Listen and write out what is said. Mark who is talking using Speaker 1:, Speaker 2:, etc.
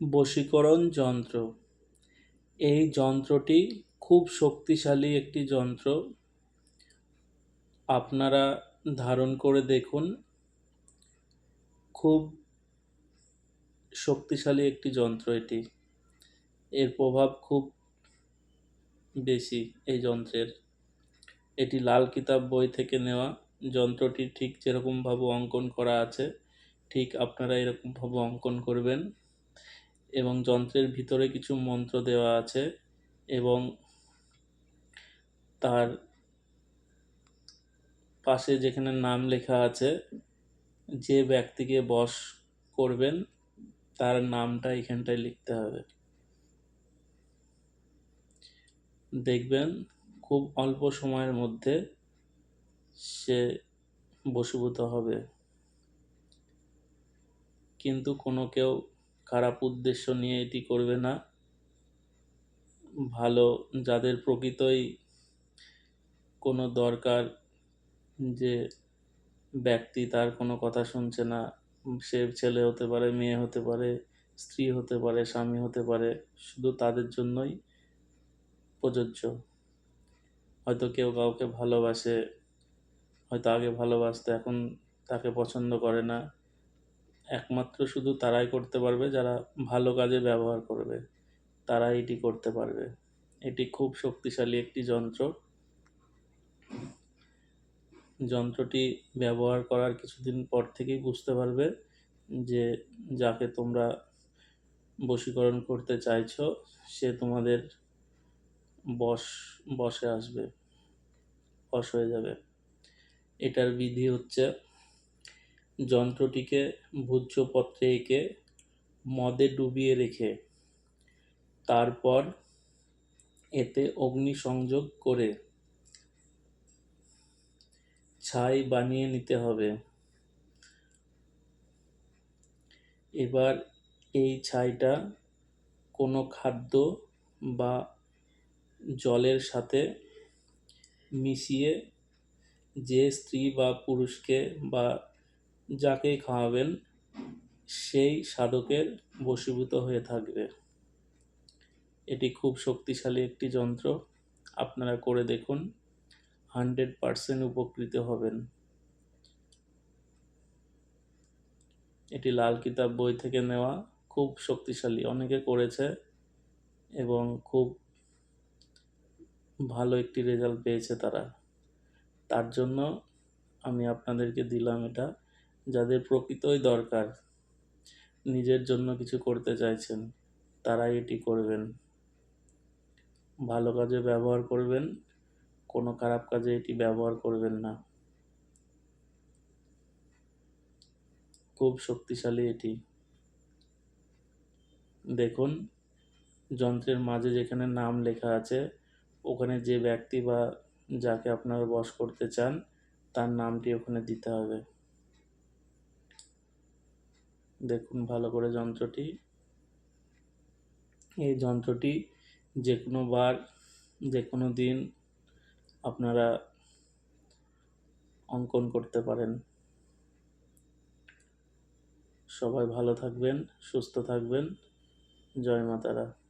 Speaker 1: বশীকরণ যন্ত্র। এই যন্ত্রটি খুব শক্তিশালী একটি যন্ত্র। আপনারা ধারণ করে দেখুন, খুব শক্তিশালী একটি যন্ত্র এটি। এর প্রভাব খুব বেশি এই যন্ত্রের। এটি লাল কিতাব বই থেকে নেওয়া। যন্ত্রটি ঠিক যেরকমভাবে অঙ্কন করা আছে, ঠিক আপনারা এরকমভাবে অঙ্কন করবেন। এবং যন্ত্রের ভিতরে কিছু মন্ত্র দেওয়া আছে এবং তার পাশে যেখানে নাম লেখা আছে, যে ব্যক্তিকে বশ করবেন, তার নামটা এখানটায় লিখতে হবে। দেখবেন, খুব অল্প সময়ের মধ্যে সে বশীভূত হবে। কিন্তু কোনো কেউ খারাপ উদ্দেশ্য নিয়ে এটি করবে না। ভালো যাদের প্রকৃতই কোনো দরকার যে ব্যক্তি তার কোনো কথা শুনছে না, সে ছেলে হতে পারে, মেয়ে হতে পারে, স্ত্রী হতে পারে, স্বামী হতে পারে, শুধু তাদের জন্যই প্রযোজ্য। হয়তো কেউ কাউকে ভালোবাসে, হয়তো আগে ভালোবাসতো, এখন তাকে পছন্দ করে না। একমাত্র শুধু তারাই করতে পারবে, যারা ভালো কাজে ব্যবহার করবে তারা এটি করতে পারবে। এটি খুব শক্তিশালী একটি যন্ত্র। যন্ত্রটি ব্যবহার করার কিছুদিন পর থেকেই বুঝতে পারবে যে যাকে তোমরা বশীকরণ করতে চাইছো, সে তোমাদের বশ, বশে আসবে, বশ হয়ে যাবে। এটার বিধি হচ্ছে যন্ত্রটিকে ভূজ্যপত্রে এঁকে মদে ডুবিয়ে রেখে তারপর এতে অগ্নি সংযোগ করে ছাই বানিয়ে নিতে হবে। এবার এই ছাইটা কোনো খাদ্য বা জলের সাথে মিশিয়ে যে স্ত্রী বা পুরুষকে বা যাকে খাওয়াবেন, সেই সাধকের বশীভূত হয়ে থাকবে। এটি খুব শক্তিশালী একটি যন্ত্র। আপনারা করে দেখুন, হান্ড্রেড পারসেন্ট উপকৃত হবেন। এটি লাল কিতাব বই থেকে নেওয়া খুব শক্তিশালী। অনেকে করেছে এবং খুব ভালো একটি রেজাল্ট পেয়েছে তারা। তার জন্য আমি আপনাদেরকে দিলাম এটা। যাদের প্রকৃতই দরকার, নিজের জন্য কিছু করতে চাইছেন তারা এটি করবেন। ভালো কাজে ব্যবহার করবেন, কোনো খারাপ কাজে এটি ব্যবহার করবেন না। খুব শক্তিশালী এটি। দেখুন, যন্ত্রের মাঝে যেখানে নাম লেখা আছে, ওখানে যে ব্যক্তি বা যাকে আপনারা বশ করতে চান, তার নামটি ওখানে দিতে হবে। দেখুন ভালো করে যন্ত্রটি। এই যন্ত্রটি যে কোনো বার যে কোনো দিন আপনারা অঙ্কন করতে পারেন। সবাই ভালো থাকবেন, সুস্থ থাকবেন। জয় মাতারা।